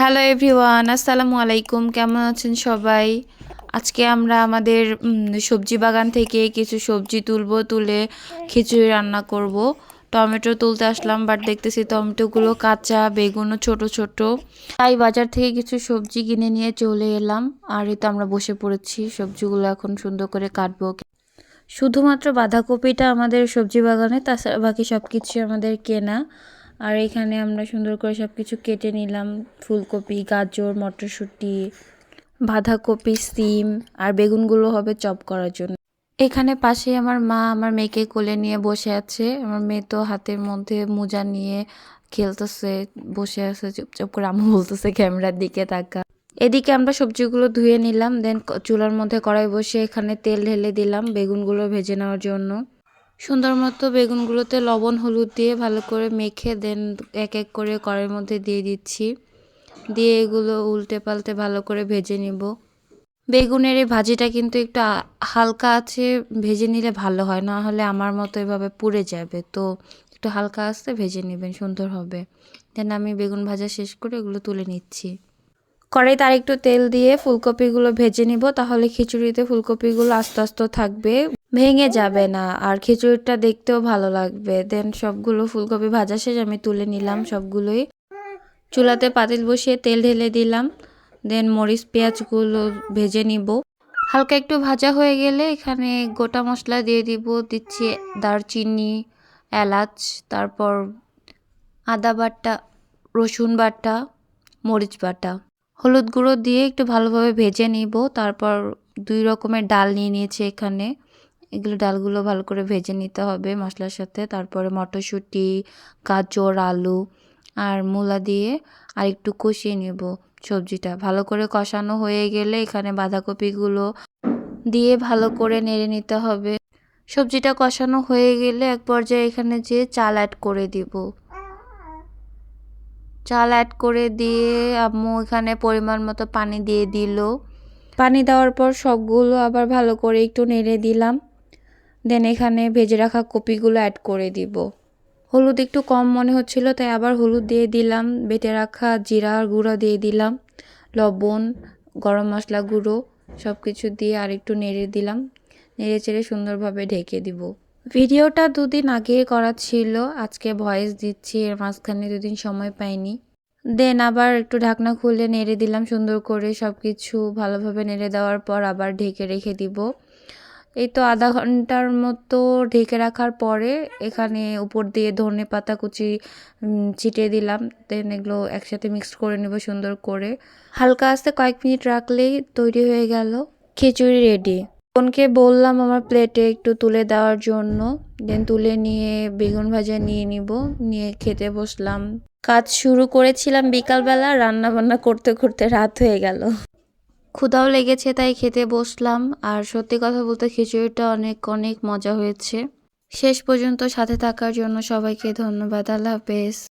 Hello everyone আসসালামু আলাইকুম কেমন আছেন সবাই? আজকে আমরা আমাদের সবজি বাগান থেকে কিছু সবজি তুলবো, তুলে খিচুড়ি রান্না করব। টমেটো তুলতে আসলাম বাট দেখতেছি টমেটোগুলো কাঁচা, বেগুনও ছোট ছোট। তাই বাজার থেকে কিছু সবজি কিনে নিয়ে চলে এলাম। আর এই তো আমরা বসে পড়েছি। সবজিগুলো এখন সুন্দর করে কাটবো। শুধুমাত্র বাঁধাকপিটা আমাদের সবজি বাগানে, তাছাড়া বাকি সব কিছু আমাদের কেনা। আর এখানে আমরা সুন্দর করে সব কিছু কেটে নিলাম। ফুলকপি, গাজর, মটরশুঁটি, বাঁধাকপি, সিম আর বেগুনগুলো হবে চপ করার জন্য। এখানে পাশে আমার মা আমার মেয়েকে কোলে নিয়ে বসে আছে। আমার মেয়ে তো হাতের মধ্যে মোজা নিয়ে খেলতেছে, বসে আছে, চুপচাপ করে আম্মু বলতেছে ক্যামেরার দিকে তাকা। এদিকে আমরা সবজিগুলো ধুয়ে নিলাম, দেন চুলার মধ্যে কড়াই বসে এখানে তেল ঢেলে দিলাম, বেগুনগুলো ভেজে নেওয়ার জন্য। সুন্দর মতো বেগুনগুলোতে লবণ, হলুদ দিয়ে ভালো করে মেখে দেন এক এক করে কড়াইয়ের মধ্যে দিয়ে দিচ্ছি। দিয়ে এগুলো উল্টে পাল্টে ভালো করে ভেজে নিব। বেগুনের এই ভাজিটা কিন্তু একটু হালকা আছে, ভেজে নিলে ভালো হয়, না হলে আমার মতো এভাবে পুড়ে যাবে। তো একটু হালকা আস্তে ভেজে নেবেন, সুন্দর হবে। দেন আমি বেগুন ভাজা শেষ করে এগুলো তুলে নিচ্ছি। কড়াইতে আর একটু তেল দিয়ে ফুলকপিগুলো ভেজে নিব, তাহলে খিচুড়িতে ফুলকপিগুলো আস্তে আস্তে থাকবে। ভেঙে যাবে না, আর খিচুড়িটা দেখতেও ভালো লাগবে। দেন সবগুলো ফুলকপি ভাজা শেষ, আমি তুলে নিলাম সবগুলোই। চুলাতে পাতিল বসিয়ে তেল ঢেলে দিলাম। দেন মরিচ, পেঁয়াজগুলো ভেজে নিব। হালকা একটু ভাজা হয়ে গেলে এখানে গোটা মশলা দিয়ে দিব। দিচ্ছি দারচিনি, এলাচ, তারপর আদা বাটা, রসুন বাটা, মরিচ বাটা। হলুদ গুঁড়ো দিয়ে একটু ভালোভাবে ভেজে নিব। তারপর দুই রকমের ডাল নিয়ে নিয়েছি এখানে। এগুলো ডালগুলো ভালো করে ভেজে নিতে হবে মশলার সাথে। তারপরে মটরশুঁটি, গাজর, আলু আর মূলা দিয়ে আর একটু কষিয়ে নেব সবজিটা। ভালো করে কষানো হয়ে গেলে এখানে বাঁধাকপিগুলো দিয়ে ভালো করে নেড়ে নিতে হবে। সবজিটা কষানো হয়ে গেলে এক পর্যায়ে এখানে যে চাল অ্যাড করে দিব। চাল অ্যাড করে দিয়ে আম্মু এখানে পরিমাণ মতো পানি দিয়ে দিল। পানি দেওয়ার পর সবগুলো আবার ভালো করে একটু নেড়ে দিলাম। দেন এখানে ভেজে রাখা কপিগুলো অ্যাড করে দিব। হলুদ একটু কম মনে হচ্ছিল, তাই আবার হলুদ দিয়ে দিলাম। বেটে রাখা জিরার গুঁড়ো দিয়ে দিলাম। লবণ, গরম মশলা গুঁড়ো সব কিছু দিয়ে আর একটু নেড়ে দিলাম। নেড়ে চেড়ে সুন্দরভাবে ঢেকে দিব। ভিডিওটা দুদিন আগে করা ছিল, আজকে ভয়েস দিচ্ছি, এর মাঝখানে দুদিন সময় পাইনি। দেন আবার একটু ঢাকনা খুলে নেড়ে দিলাম সুন্দর করে সব কিছু ভালোভাবে নেড়ে দেওয়ার পর আবার ঢেকে রেখে দিব। এই তো আধা ঘণ্টার মতো ঢেকে রাখার পরে এখানে উপর দিয়ে ধনে পাতা কুচি ছিটিয়ে দিলাম। দেন এগুলো একসাথে মিক্স করে নেব সুন্দর করে। হালকা আস্তে কয়েক মিনিট রাখলেই তৈরি হয়ে গেল। খিচুড়ি রেডি। বোনকে বললাম আমার প্লেটে একটু তুলে দেওয়ার জন্য। দেন তুলে নিয়ে বেগুন ভাজা নিয়ে নিব, নিয়ে খেতে বসলাম। কাজ শুরু করেছিলাম বিকালবেলা রান্না বান্না করতে করতে রাত হয়ে গেল। ক্ষুধাও লেগেছে তাই খেতে বসলাম। আর সত্যি কথা বলতে খিচুড়িটা অনেক অনেক মজা হয়েছে। শেষ পর্যন্ত সাথে থাকার জন্য সবাইকে ধন্যবাদ। আল্লাহ হাফেজ।